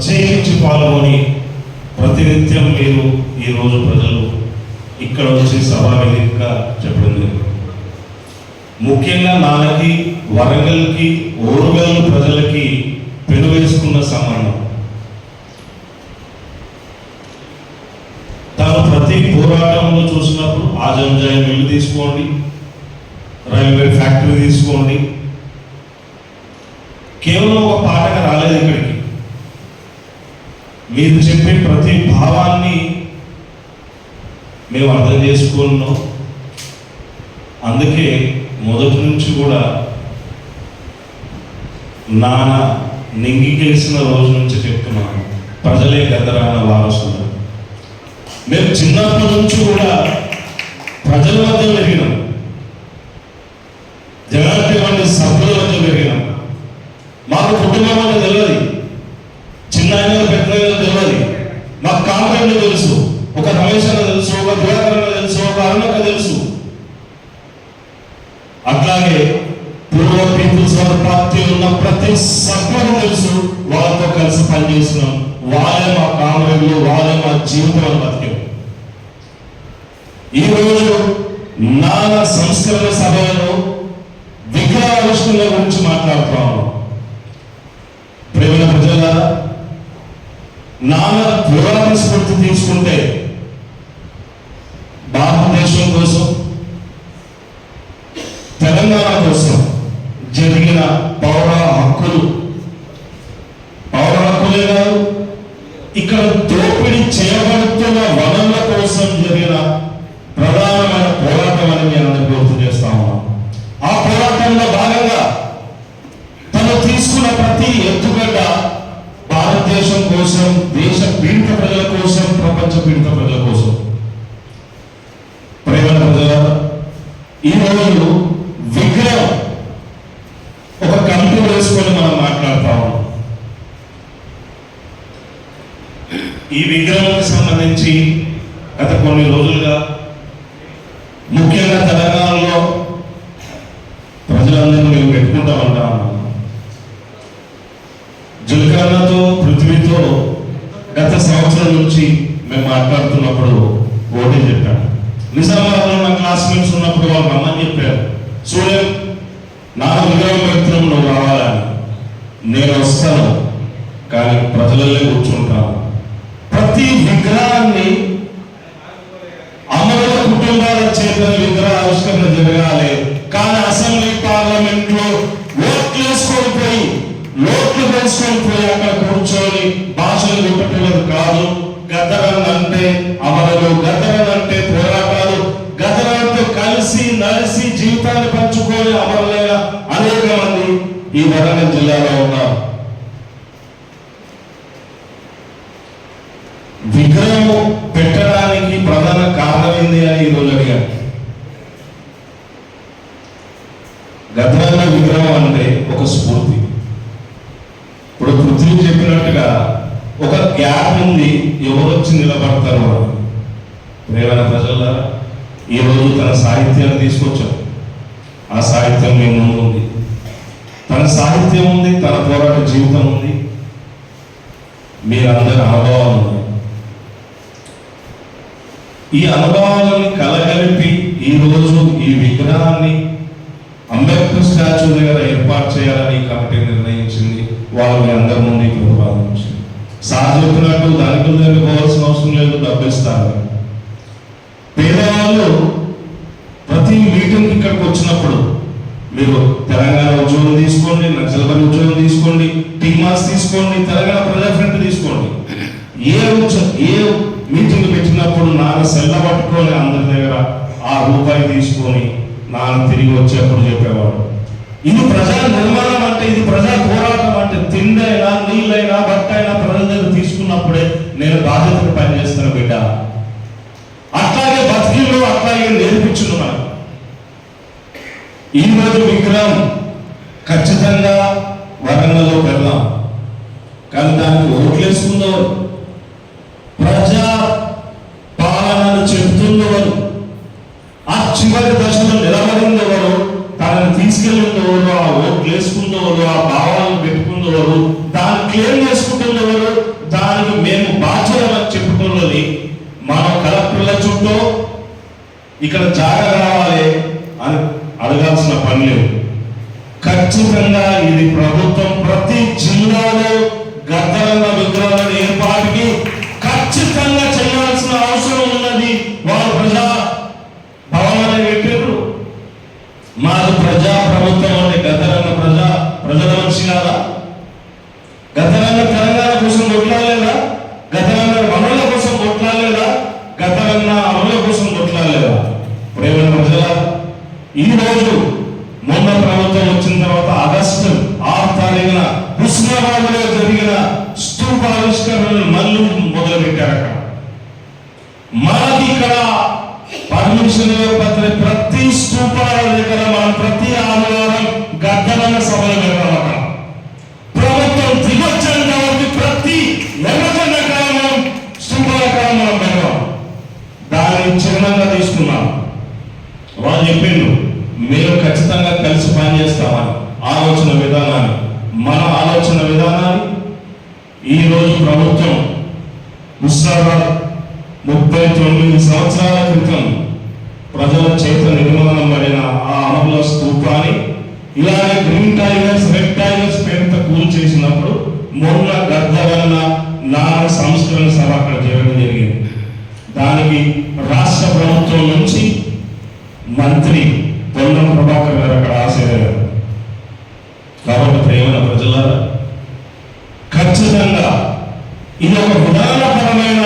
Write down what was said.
ప్రత్యేకించి పాల్గొని ప్రతినిత్యం మీరు ఈరోజు ప్రజలు ఇక్కడ వచ్చి సభా వేదికగా చెప్పడం జరిగింది. ముఖ్యంగా నాన్నకి వరంగల్కి ఓరుగల్లు ప్రజలకి పెనువేసుకున్న సంబంధం తాను ప్రతి పోరాటంలో చూసినప్పుడు ఆజంజాయి మిల్లు తీసుకోండి రైల్వే ఫ్యాక్టరీ తీసుకోండి. కేవలం ఒక పాటగా రాలేదు ఇక్కడ. మీరు చెప్పే ప్రతి భావాన్ని మేము అర్థం చేసుకున్నాం. అందుకే మొదటి నుంచి కూడా నాన్న నింగికేసిన రోజు నుంచి చెప్తున్నాను. ప్రజలే గదరాన వారసులు. మేము చిన్నప్పటి నుంచి కూడా ప్రజల మధ్య పెరిగినాం. జనానికి వంటి సభ్యుల మధ్య పెరిగినాం. మాకు కుటుంబం అనేది తెలియదు. మాకు తెలుసు ఒక రమేష్ అన్న తెలుసు ఒక దివాకర్ తెలుసు ఒక అరుణక్క తెలుసు. అట్లాగే పూర్వ పీపుల్స్ వారి ఉన్న ప్రతి సభ్యుడు తెలుసు వాళ్ళతో కలిసి పనిచేస్తున్నాం వాళ్ళే మా కామరేజ్లు వాళ్ళే మా జీవితంలో బతికాం ఈరోజు రోజు నాన్న సంస్కరణ సభలో విగ్రహావిష్కరణ గురించి మాట్లాడుతున్నాము. ప్రేమ ప్రజల నాన్న పురాణ స్ఫూర్తి తీసుకుంటే భారతదేశం కోసం తెలంగాణ కోసం జరిగిన పౌర హక్కులు పౌర హక్కులే కాదు ఇక్కడ దోపిడీ చేయబడుతున్న వనరుల కోసం జరిగిన ప్రధానమైన పోరాటం అని నేను గుర్తు చేస్తా ఉన్నాను. ఆ పోరాటంలో భాగంగా తను తీసుకున్న ప్రతి ఎత్తుగడ్డ భారతదేశం కోసం దేశ పీడిత ప్రజల కోసం ప్రపంచ పీడిత ప్రజల కోసం. ప్రేమ ప్రజల ఈ రోజు విగ్రహం ఒక కమిటీ వేసుకొని మనం మాట్లాడతా ఉన్నాం. ఈ విగ్రహానికి సంబంధించి గత కొన్ని రోజులుగా ముఖ్యంగా తెలంగాణలో ప్రజలందరూ మేము పెట్టుకుంటా ఉంటా ఉన్నాం జుల్కర్ణతో పృథ్వీతో గత సంవత్సరం నుంచి మేము మాట్లాడుతున్నప్పుడు ఓటే చెప్పాను నిజామాబాద్లో నా క్లాస్మేట్స్ ఉన్నప్పుడు వాళ్ళు రమ్మని చెప్పారు. సూర్యం నా విగ్రహం పెడుతున్నాం నువ్వు రావాలని. నేను వస్తాను కానీ ప్రజలల్లే కూర్చుంటాను. ప్రతి విగ్రహాన్ని అమరుల కుటుంబాల చేత విగ్రహ ఆవిష్కరణ జరగాలి. కానీ అసెంబ్లీ పార్లమెంట్లో ఓట్లు వేసుకొని పోయి లోట్లు వేసుకొని పోయి అక్కడ కూర్చొని భాషలు చెప్పేది కాదు. గదరన్ అంటే అమలు గదరన్ అంటే పోరాటాలు గదరంతో కలిసి నలిసి జీవితాన్ని పంచుకొని అమరులైన అనేక మంది ఈ వరంగల్ జిల్లాలో ఉన్నారు. విగ్రహం పెట్టడానికి ప్రధాన కారణం ఏంది అని ఈరోజు అడిగాను గతంలో విగ్రహం అంటే ఒక స్ఫూర్తి. ఇప్పుడు పృథ్వీ చెప్పినట్టుగా ఒక గ్యాప్ ఉంది ఎవరు వచ్చి నిలబడతారు అని ప్రేమైన ప్రజలారా ఈరోజు తన సాహిత్యాన్ని తీసుకొచ్చాం ఆ సాహిత్యం మీ ముందు ఉంది. తన సాహిత్యం ఉంది తన పోరాట జీవితం ఉంది. మీరందరి అనుభవాలు ఉన్నాయి. ఈ అనుభవాలను కలగలిపి ఈ ఈ విగ్రహాన్ని అంబేద్కర్ స్టాచ్యూ దగ్గర ఏర్పాటు చేయాలని కమిటీ నిర్ణయించింది. వాళ్ళు మీ అందరి ముందు ఇక్కడ సార్ చెప్పినట్టు దానికి దగ్గర పోవాల్సిన అవసరం లేదు డబ్బు ఇస్తారు పేదవాళ్ళు ప్రతి మీటింగ్ ఇక్కడికి వచ్చినప్పుడు మీరు తెలంగాణ ఉద్యోగం తీసుకోండి నక్సల్బరి ఉద్యోగం తీసుకోండి టీమాస్ తీసుకోండి తెలంగాణ ప్రజా ఫ్రంట్ తీసుకోండి. ఏ ఏ మీటింగ్ పెట్టినప్పుడు నాన్న సెల్ల పట్టుకొని అందరి దగ్గర ఆ రూపాయి తీసుకొని నాన్న తిరిగి వచ్చేప్పుడు చెప్పేవాడు. ఇది ప్రజా నిర్మాణం అంటే ఇది ప్రజా పోరాటం అంటే తిండైనా నీళ్ళైనా ఈరోజు విక్రమ్ ఖచ్చితంగా వరంగల్లో పెడదాం. కానీ దానికి ఓట్లేసుకుందో ప్రజా పాలనను చెబుతుందెవరు ఆ చివరి దశలో నిలబడిందెవరు తనని తీసుకెళ్ళిందెవరు ఆ ఓట్లు వేసుకుందెవరు ఆ భావాలను పెట్టుకుందెవరు దాన్ని క్లెయిమ్ చేసుకుంటుందెవరు దానికి మేము బాధ్యత చెప్పుకున్నది మన కలెక్టర్ల చుట్టూ. ఇక్కడ జాగ్రత్త రావాలి. ఖచ్చితంగా ఇది ప్రభుత్వం ప్రతి జిల్లాలో గద్దలన్న విగ్రహాలను ఏర్పాటుకి ఖచ్చితంగా చేయాల్సిన అవసరం ఉన్నది. వారు ప్రజా భవనాన్ని పెట్టారు మాది ప్రజా ప్రభుత్వం అంటే గద్దలన్న ప్రజా ప్రజల మనిషి కాదా? గద్దరన్న తెలంగాణ కోసం కొట్లాలేదా గద్దరన్న వనరుల కోసం కొట్లాలేదా గద్దరన్న అమల కోసం కొట్లాలేదా ప్రేమ ప్రజల ఈ రోజు చెప్పిండు మేము ఖచ్చితంగా కలిసి పనిచేస్తామని ఆలోచన విధానాన్ని. మన ఆలోచన విధానాన్ని ఈ రోజు ప్రభుత్వం హుస్నాబాద్ ముప్పై తొమ్మిది సంవత్సరాల క్రితం ప్రజల చేత నిర్మాణం పడిన ఆ అమల స్థూపాన్ని ఇలాగే గ్రీన్ టైగర్స్ రెడ్ టైగర్స్ పేరుతో కూల్ చేసినప్పుడు మొన్న గద్దరన్న నాన్న సంస్కరణ సభ అక్కడ చేయడం జరిగింది. దానికి రాష్ట్ర ప్రభుత్వం నుంచి మంత్రి పొన్నం ప్రభాకర్ గారు అక్కడ ఆశయ్యారు కాబట్టి ప్రేమల ప్రజలారా ఖచ్చితంగా ఇది ఒక విధానపరమైన